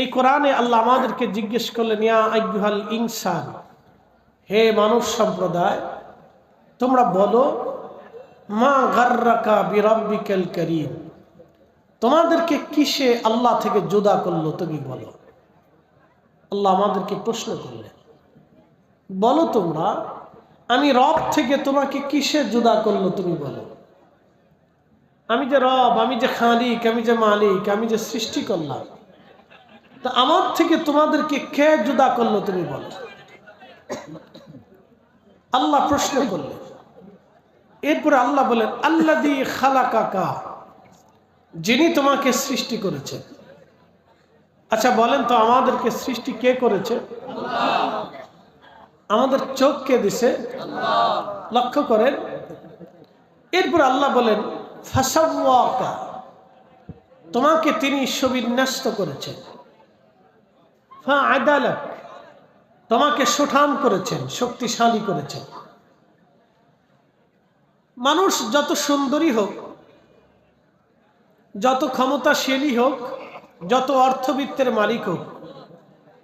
এই কোরআনে আল্লাহ আমাদেরকে জিজ্ঞেস করলেন আইয়ুহাল ইনসান, হে মানব সম্প্রদায়, তোমরা বলো, মা গার্রাকা বিরব্বিকাল করিম, তোমাদেরকে কিসে আল্লাহ থেকে জুদা করল তুমি বলো? আল্লাহ আমাদেরকে প্রশ্ন করলেন, বলো তোমরা, আমি রব থেকে তোমাকে কিসে জুদা করল তুমি বলো? আমি যে রব, আমি যে খালিক, আমি যে মালিক, আমি যে সৃষ্টি করলাম তা আমার থেকে তোমাদেরকে কে জুদা করল তুমি বলো। আল্লাহ প্রশ্ন করলেন। এরপরে আল্লাহ বলেন আল্লাহ দি খালা কাকা যিনি তোমাকে সৃষ্টি করেছেন। আচ্ছা বলেন তো আমাদেরকে সৃষ্টি কে করেছে? আমাদের চোখ কে দিছে? লক্ষ্য করেন। এরপর আল্লাহ বলেন, ফাসাওয়াকা তোমাকে তিনি সুবিন্যস্ত করেছেন। আদালাক তোমাকে সুঠাম করেছেন, শক্তিশালী করেছেন। মানুষ যত সুন্দরী হোক, যত ক্ষমতাশীলই হোক, যত অর্থবিত্তের মালিক হোক,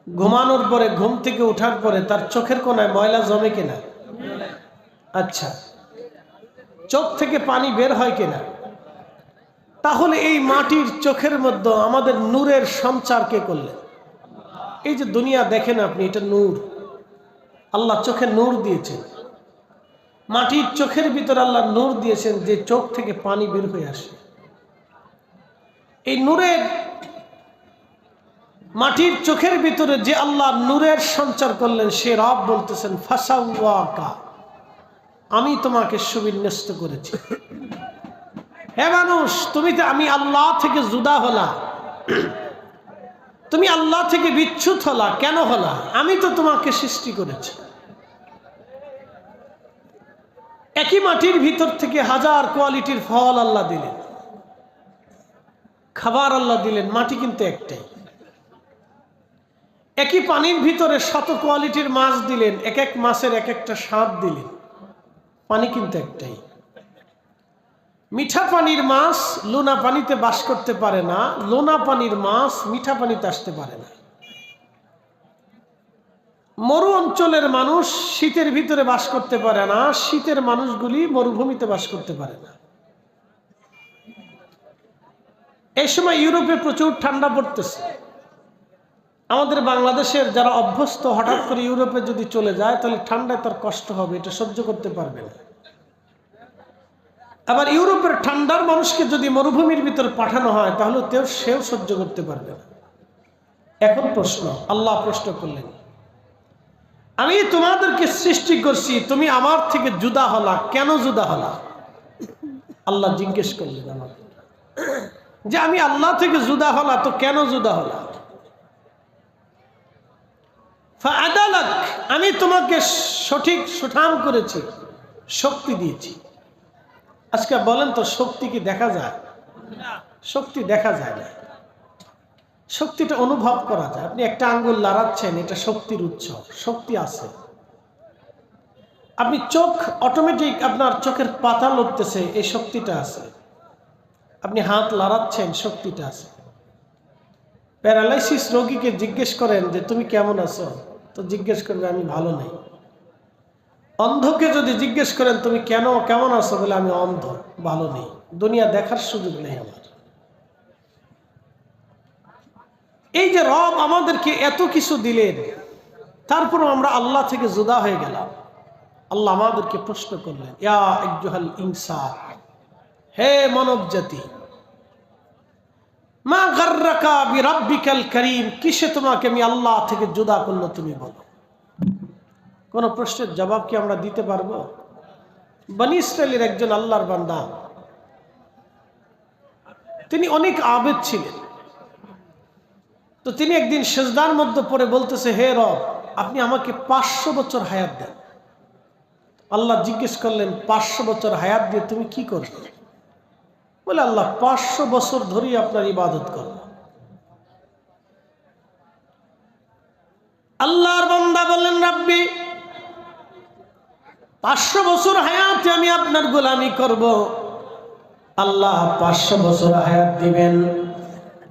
ঘুমানোর পরে ঘুম থেকে ওঠার পরে তার চোখের কোনায় ময়লা জমে কিনা? আচ্ছা চোখ থেকে পানি বের হয় কিনা? তাহলে এই মাটির চোখের মধ্যে আমাদের নূরের সঞ্চার কে করলেন? এই যে দুনিয়া দেখেন আপনি, এটা নূর। আল্লাহ চোখে নূর দিয়েছেন। মাটির চোখের ভিতর আল্লাহ নূর দিয়েছেন যে চোখ থেকে পানি বের হয়ে আসে। এই নূরের মাটির চোখের ভিতরে যে আল্লাহ নূরের সঞ্চার করলেন, সে রব বলতেছেন ফাসাউকা আমি তোমাকে সুবিন্যস্ত করেছি। হে মানুষ, তুমি তো আমি আল্লাহ থেকে জুদা হলা। তুমি আল্লাহ থেকে বিচ্ছুত হলা, কেন হলা? আমি তো তোমাকে সৃষ্টি করেছি। একই মাটির ভিতর থেকে হাজার কোয়ালিটির ফল আল্লাহ দিলেন। খাবার আল্লাহ দিলেন, মাটি কিন্তু একটাই। একই পানির ভিতরে শত কোয়ালিটির মাছ দিলেন, এক এক মাছের এক একটা স্বাদ দিলেন। পানি কিন্তু একটাই। মিঠা পানির মাছ লোনা পানিতে বাস করতে পারে না, লোনা পানির মাছ মিঠা পানিতে আসতে পারে না। মরু অঞ্চলের মানুষ শীতের ভিতরে বাস করতে পারে না, শীতের মানুষগুলি মরুভূমিতে বাস করতে পারে না। এই সময় ইউরোপে প্রচুর ঠান্ডা পড়তেছে। আমাদের বাংলাদেশের যারা অভ্যস্ত হঠাৎ করে ইউরোপে যদি চলে যায়, তাহলে ঠান্ডায় তার কষ্ট হবে, এটা সহ্য করতে পারবে না। আবার ইউরোপের ঠান্ডার মানুষকে যদি মরুভূমির ভিতরে পাঠানো হয়, তাহলে তেও সেও সহ্য করতে পারবে না। এখন প্রশ্ন, আল্লাহ প্রশ্ন করলেন, আমি তোমাদেরকে সৃষ্টি করছি, তুমি আমার থেকে জুদা হলা, কেন জুদা হলা? আল্লাহ জিজ্ঞেস করলেন আমাকে, যে আমি আল্লাহ থেকে জুদা হলা, তো কেন জুদা হলা? আদালক আমি তোমাকে সঠিক সুঠাম করেছি, শক্তি দিয়েছি। আজকে বলেন তো শক্তি কি দেখা যায়? শক্তি দেখা যায় না। শক্তিটা অনুভব করা যায়। আপনি একটা আঙ্গুল লাড়াচ্ছেন, এটা শক্তির উৎস, শক্তি আছে। আপনি চোখ অটোমেটিক আপনার চোখের পাতা লড়তেছে এই শক্তিটা আছে। আপনি হাত লাড়াচ্ছেন, শক্তিটা আছে। প্যারালাইসিস রোগীকে জিজ্ঞেস করেন যে, তুমি কেমন আছো? তো জিজ্ঞেস করবে, আমি ভালো নেই। অন্ধকে যদি জিজ্ঞেস করেন, তুমি কেন, কেমন আছো? বলে, আমি অন্ধ, ভালো নেই। দুনিয়া দেখার সুযোগ নেই আমার। এই যে রব আমাদেরকে এত কিছু দিলেন তারপর আমরা আল্লাহ থেকে জুদা হয়ে গেলাম। আল্লাহ আমাদেরকে প্রশ্ন করলেন, ইয়া ইনসা, হে মানব জাতি, মা গার্রাকা বিরাব্বিকাল করিম, কিসে তোমাকে আমি আল্লাহ থেকে জুদা করল তুমি বলো? কোন প্রশ্নের জবাব কি আমরা দিতে পারব? বনি ইসরায়েলের একজন আল্লাহর বান্দা। তিনি অনেক আবেদ ছিলেন। তো তিনি একদিন সেজদার মধ্যে পড়ে বলতেছে, হে রব, আপনি আমাকে পাঁচশো বছর হায়াত দেন। আল্লাহ জিজ্ঞেস করলেন, পাঁচশো বছর হায়াত দিয়ে তুমি কি করবে? বলে, আল্লাহ, পাঁচশো বছর ধরেই আপনার ইবাদত করব। আল্লাহর বান্দা বললেন, রাব্বি পাঁচশো বছর হায়াতে আমি আপনার গোলামি করব। আল্লাহ পাঁচশো বছর হায়াত দিবেন।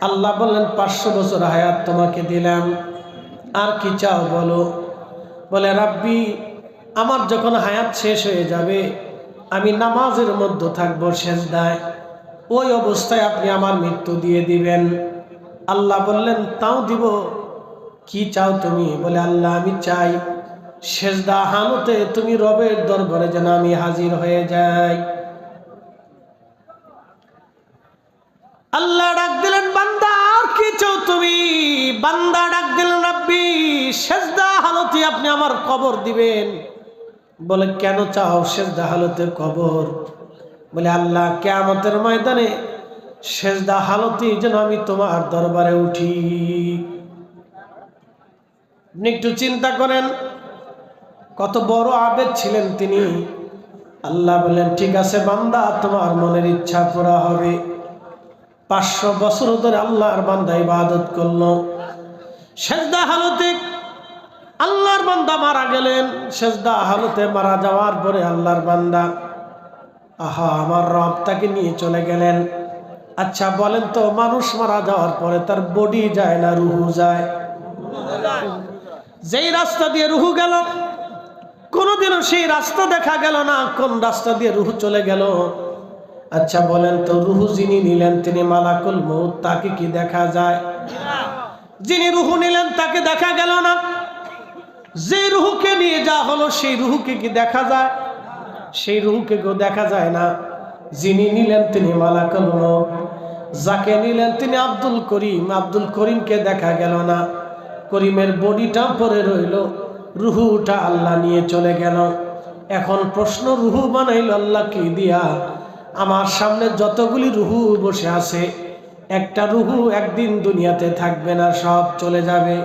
আল্লাহ বললেন, পাঁচশো বছর হায়াত তোমাকে দিলাম। আর কি চাও বলো? বলে, রাব্বি, আমার যখন হায়াত শেষ হয়ে যাবে, আমি নামাজের মধ্যে থাকব শেষ দায় ওই অবস্থায় আপনি আমার মৃত্যু দিয়ে দিবেন। আল্লাহ বললেন, তাও দিব। কি চাও তুমি? বলে, আল্লাহ, আমি চাই শেষদা হানতে তুমি রবের দরবারে যেন আমি হাজির হয়ে যাই। আল্লাহ ডাক দিলেন, বান্দা, আর কি চাও তুমি? বান্দা ডাক দিলেন, রাব্বি শেষদা হালতে আপনি আমার কবর দিবেন। বলে, কেন চাও শেষদা হালতে কবর? বলে, আল্লাহ, কেয়ামতের ময়দানে সেজদা হালতে যেন আমি তোমার দরবারে উঠি। আপনি একটু চিন্তা করেন কত বড় আবেদ ছিলেন তিনি। আল্লাহ বলেন ঠিক আছে বান্দা, তোমার মনের ইচ্ছা পুরা হবে। পাঁচশো বছর ধরে আল্লাহর বান্দা ইবাদত করল। সেজদা হালতে আল্লাহর বান্দা মারা গেলেন। সেজদা হালতে মারা যাওয়ার পরে আল্লাহর বান্দা, আহা, আমার রব তাকে নিয়ে চলে গেলেন। আচ্ছা বলেন তো, মানুষ মারা যাওয়ার পরে তার বডি যায় না, রুহু যায়? যেই রাস্তা দিয়ে রুহু গেল কোনোদিনও সেই রাস্তা দেখা গেল না, কোন রাস্তা দিয়ে রুহু চলে গেল। আচ্ছা বলেন তো, রুহু যিনি নিলেন তিনি মালাকুল মৌত তাকে কি দেখা যায়? যিনি রুহু নিলেন তাকে দেখা গেল না। যে রুহুকে নিয়ে যা হলো, সেই রুহুকে কি দেখা যায়? সেই রুহুকে কেউ দেখা যায় না। যিনি নিলেন তিনি মালাকুল মৌত যাকে নিলেন তিনি আব্দুল করিম। আব্দুল করিমকে দেখা গেল না। করিমের বডিটা পরে রইল। রুহুটা আল্লাহ নিয়ে চলে গেল। এখন প্রশ্ন রুহু বানাইল আল্লাহ কি দিয়া? আমার সামনে যতগুলি রুহু বসে আছে একটা রুহু একদিন দুনিয়াতে থাকবে না সব চলে যাবে।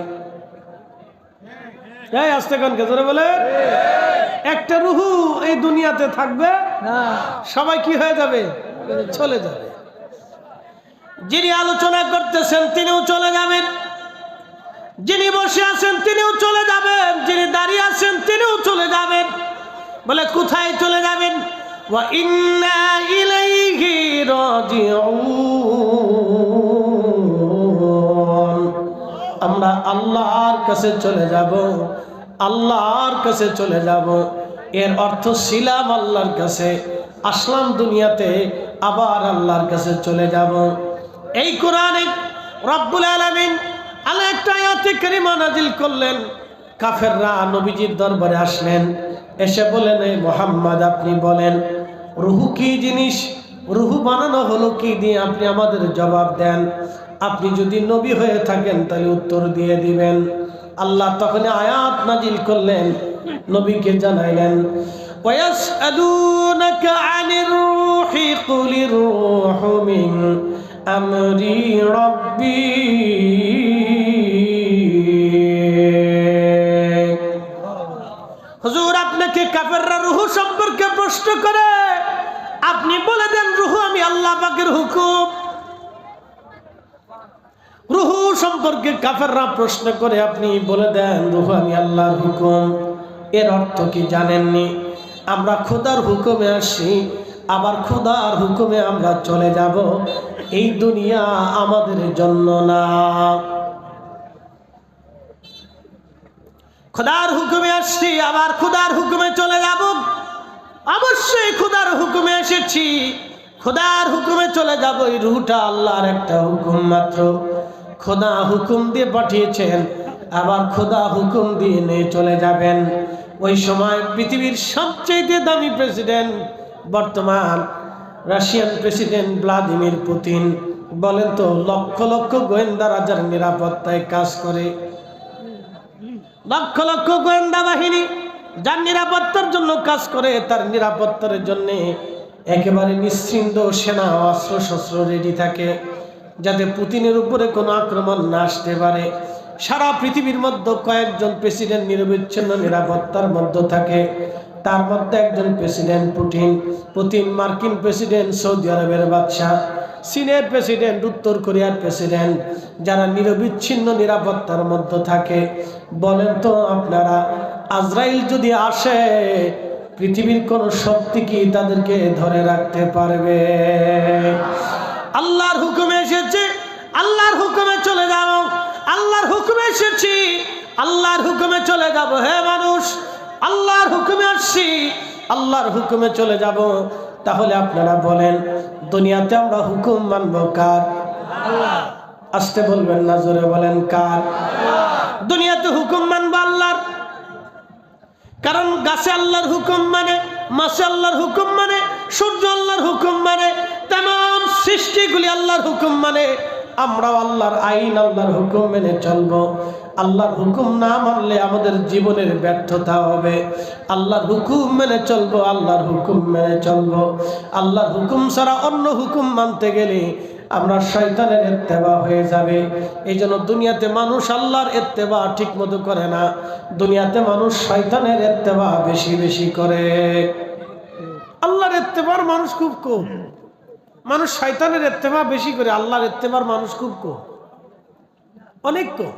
এই আসতে কান কে বলে। একটা রুহু এই দুনিয়াতে থাকবে সবাই কি হয়ে যাবে? চলে যাবে। যিনি আলোচনা করতেছেন তিনিও চলে যাবেন। যিনি বসে আছেন তিনিও বলে, কোথায় চলে যাবেন? আমরা আল্লাহর কাছে চলে যাব, আল্লাহর কাছে চলে যাব। এর অর্থ ছিলাম আল্লাহর কাছে, আসলাম দুনিয়াতে, আবার আল্লাহর কাছে চলে যাব। এই কোরআনে রব্বুল আলমিন আল্লাহ একটা আয়াতে কারিমা নাজিল করলেন। কাফেররা নবীজির দরবারে আসলেন এসে বলেন এই মোহাম্মদ আপনি বলেন রুহু কি জিনিস রুহু বানানো হলো কি দিয়ে আপনি আমাদের জবাব দেন আপনি যদি নবী হয়ে থাকেন তাহলে উত্তর দিয়ে দিবেন আল্লাহ তখন আয়াত নাজিল করলেন নবীকে জানাইলেন ويسألونك عن الروح قل الروح من أمر ربي আপনাকে কাফেররা রুহু সম্পর্কে প্রশ্ন করে। আপনি বলে দেন, রুহু আমি আল্লাহ পাকের হুকুম। রুহু সম্পর্কে কাফেররা প্রশ্ন করে, আপনি বলে দেন, রুহু আমি আল্লাহর হুকুম। এর অর্থ কি জানেননি? আমরা খোদার হুকুমে আসি, আবার খোদার হুকুমে আমরা চলে যাব। এই দুনিয়া আমাদের জন্য না। খোদার হুকুমে আসছি, আবার খুদার হুকুমে চলে যাব। অবশ্যই খুদার হুকুমে এসেছি। খোদার হুকুমে চলে যাব, এই রুহটা আল্লাহর একটা হুকুম মাত্র। খোদা হুকুম দিয়ে পাঠিয়েছেন, আবার খোদা হুকুম দিয়ে নিয়ে চলে যাবেন। ওই সময় পৃথিবীর সবচেয়ে দামি প্রেসিডেন্ট বর্তমান রাশিয়ান প্রেসিডেন্ট ভ্লাদিমির পুতিন। বলেন তো, লক্ষ লক্ষ গোয়েন্দা রাজার নিরাপত্তায় কাজ করে। লক্ষ লক্ষ গোয়েন্দা বাহিনী যার নিরাপত্তার জন্য কাজ করে, তার নিরাপত্তার জন্য একেবারে নিশ্চিন্ত সেনা অস্ত্র শস্ত্র রেডি থাকে, যাতে পুতিনের উপরে কোনো আক্রমণ না আসতে পারে। সারা পৃথিবীর মধ্যে কয়েকজন প্রেসিডেন্ট নিরবিচ্ছিন্ন, নিরাপত্তার মধ্যে থাকে। তার মধ্যে একজন প্রেসিডেন্ট পুতিন। পুতিন মার্কিন প্রেসিডেন্ট, সৌদি আরবের বাদশাহ। চীনের প্রেসিডেন্ট, উত্তর কোরিয়ার প্রেসিডেন্ট, যারা নিরবিচ্ছিন্ন, নিরাপত্তার মধ্যে থাকে। বলেন তো আপনারা, আজরাইল যদি আসে, পৃথিবীর কোন শক্তি কি তাদেরকে ধরে রাখতে পারবে? আল্লাহর হুকুমে এসেছে, আল্লাহর হুকুমে আল্লাহর হুকুমে এসেছি। আল্লাহর হুকুমে চলে যাব হে মানুষ। আল্লাহর হুকুমে আসছি। আল্লাহর হুকুমে চলে যাব। তাহলে আপনারা বলেন দুনিয়াতে আমরা হুকুম মানব কার? আসতে বলবেন না জোরে বলেন কার? দুনিয়াতে হুকুম মানবো আল্লাহর। কারণ গাছে আল্লাহর হুকুম মানে মাসে আল্লাহর হুকুম মানে সূর্য আল্লাহর হুকুম মানে তেমন সৃষ্টিগুলি আল্লাহর হুকুম মানে। আমরাও আল্লাহর আইন, আল্লাহর হুকুম মেনে চলবো। আল্লাহর হুকুম না মানলে আমাদের জীবনের ব্যর্থতা হবে। আল্লাহর হুকুম মেনে চলবো, আল্লাহর হুকুম মেনে চলবো। আল্লাহর হুকুম ছাড়া অন্য হুকুম মানতে গেলে আমরা শয়তানের এত্তেবা হয়ে যাবে। এই জন্য দুনিয়াতে মানুষ আল্লাহর এত্তেবা ঠিক মতো করে না। দুনিয়াতে মানুষ শয়তানের এত্তেবা বেশি বেশি করে। আল্লাহর এত্তেবার মানুষ খুব কম। মানুষ শয়তানের এত্তেবা বেশি করে, আল্লাহর এত্তেবার মানুষ খুব কম। অনেক কম।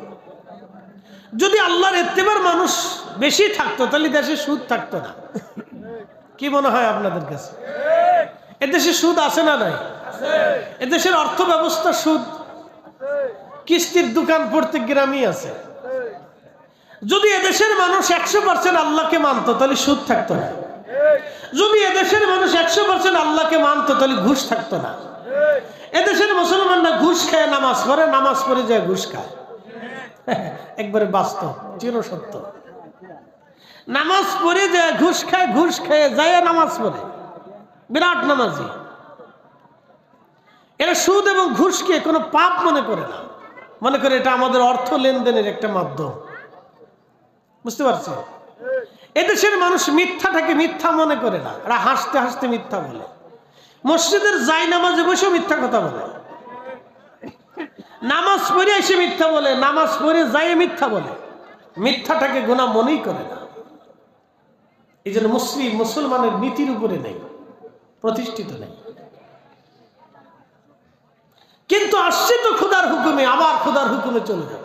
যদি আল্লাহর এত্তেবার মানুষ বেশি থাকতো, তাহলে দেশে সুদ থাকতো না। কি মনে হয় আপনাদের কাছে? এদেশে সুদ আছে না নাই? এদেশের অর্থ ব্যবস্থা সুদ। কিস্তির দোকান প্রত্যেক গ্রামই আছে। যদি এদেশের মানুষ একশো পার্সেন্ট আল্লাহকে মানতো, তাহলে সুদ থাকতো না। যদি এদেশের মানুষ একশো পার্সেন্ট আল্লাহকে মানতো তাহলে ঘুষ থাকতো না। এদেশের মুসলমানরা ঘুষ খায় নামাজ পড়ে নামাজ পড়ে যায় ঘুষ খায়। একবারে বাস্তব চিরসত্য নামাজ পড়ে যায় ঘুষ খায় ঘুষ খেয়ে যায় নামাজ পড়ে। বিরাট নামাজি। এরা সুদ এবং ঘুষকে কোনো পাপ মনে করে না। মনে করে এটা আমাদের অর্থ লেনদেনের একটা মাধ্যম। বুঝতে পারছি এদেশের মানুষ মিথ্যাটাকে মিথ্যা মনে করে না। এরা হাসতে হাসতে মিথ্যা বলে। মসজিদের যাই নামাজে বসেও মিথ্যা কথা বলে। নামাজ পড়ে এসে মিথ্যা বলে, নামাজ পড়ে যাই মিথ্যা বলে। মিথ্যাটাকে গোনা মনেই করে না। এই জন্য মুসলিম, মুসলমানের নীতির উপরে নেই, প্রতিষ্ঠিত নেই। কিন্তু আসছে তো খুদার হুকুমে, আবার খুদার হুকুমে চলে যাবে।